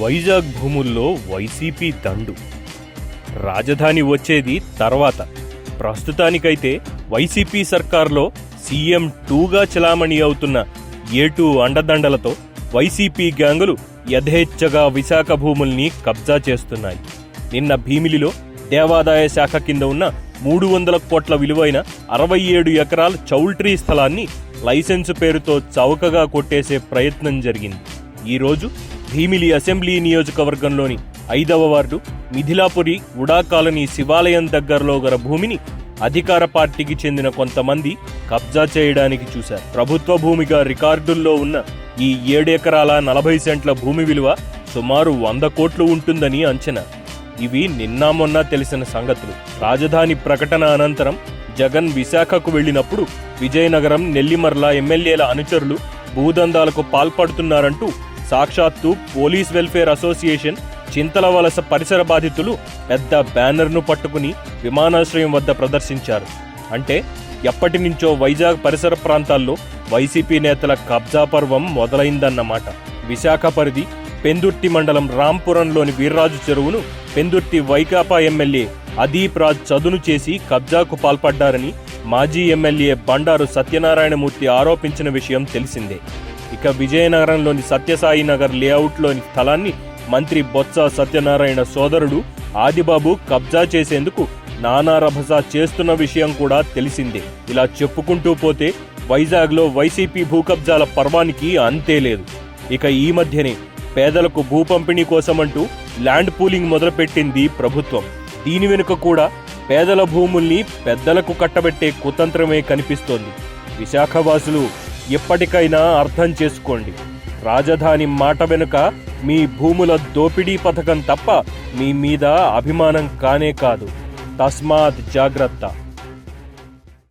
వైజాగ్ భూముల్లో వైసీపీ దండు. రాజధాని వచ్చేది తర్వాత. ప్రస్తుతానికైతే వైసీపీ సర్కార్లో సీఎం టూగా చలామణి అవుతున్న ఏటూ అండదండలతో వైసీపీ గ్యాంగులు యథేచ్ఛగా విశాఖ భూముల్ని కబ్జా చేస్తున్నాయి. నిన్న భీమిలిలో దేవాదాయ శాఖ కింద ఉన్న మూడు వందల కోట్ల విలువైన అరవై ఏడు ఎకరాల చౌల్ట్రీ స్థలాన్ని లైసెన్సు పేరుతో చౌకగా కొట్టేసే ప్రయత్నం జరిగింది. ఈరోజు భీమిలి అసెంబ్లీ నియోజకవర్గంలోని ఐదవ వార్డు మిథిలాపురి ఉడా కాలనీ శివాలయం దగ్గరలో గల భూమిని అధికార పార్టీకి చెందిన కొంతమంది కబ్జా చేయడానికి చూశారు. ప్రభుత్వ భూమిగా రికార్డుల్లో ఉన్న ఈ ఏడెకరాల నలభై సెంట్ల భూమి విలువ సుమారు వంద కోట్లు ఉంటుందని అంచనా. ఇవి నిన్న మొన్న తెలిసిన సంగతులు. రాజధాని ప్రకటన అనంతరం జగన్ విశాఖకు వెళ్ళినప్పుడు విజయనగరం నెల్లిమర్ల ఎమ్మెల్యేల అనుచరులు భూదందాలకు పాల్పడుతున్నారంటూ సాక్షాత్తు పోలీస్ వెల్ఫేర్ అసోసియేషన్ చింతల వలస పరిసర బాధితులు పెద్ద బ్యానర్ను పట్టుకుని విమానాశ్రయం వద్ద ప్రదర్శించారు. అంటే ఎప్పటి నుంచో వైజాగ్ పరిసర ప్రాంతాల్లో వైసీపీ నేతల కబ్జా పర్వం మొదలైందన్నమాట. విశాఖ పరిధి పెందుర్తి మండలం రాంపురంలోని వీర్రాజు చెరువును పెందుర్తి వైకాపా ఎమ్మెల్యే అదీప్ రాజ్ చదును చేసి కబ్జాకు పాల్పడ్డారని మాజీ ఎమ్మెల్యే బండారు సత్యనారాయణమూర్తి ఆరోపించిన విషయం తెలిసిందే. ఇక విజయనగరంలోని సత్యసాయి నగర్ లేఅవుట్లోని స్థలాన్ని మంత్రి బొత్స సత్యనారాయణ సోదరుడు ఆదిబాబు కబ్జా చేసేందుకు నానా రభస చేస్తున్న విషయం కూడా తెలిసిందే. ఇలా చెప్పుకుంటూ పోతే వైజాగ్లో వైసీపీ భూ కబ్జాల పర్వానికి అంతే లేదు. ఇక ఈ మధ్యనే పేదలకు భూ పంపిణీ కోసమంటూ ల్యాండ్ పూలింగ్ మొదలుపెట్టింది ప్రభుత్వం. దీని వెనుక కూడా పేదల భూముల్ని పెద్దలకు కట్టబెట్టే కుతంత్రమే కనిపిస్తోంది. విశాఖవాసులు ఎప్పటికైనా అర్థం చేసుకోండి. రాజధాని మాట వెనుక మీ భూముల దోపిడీ పథకం తప్ప మీ మీద అభిమానం కానే కాదు. తస్మాత్ జాగ్రత్త.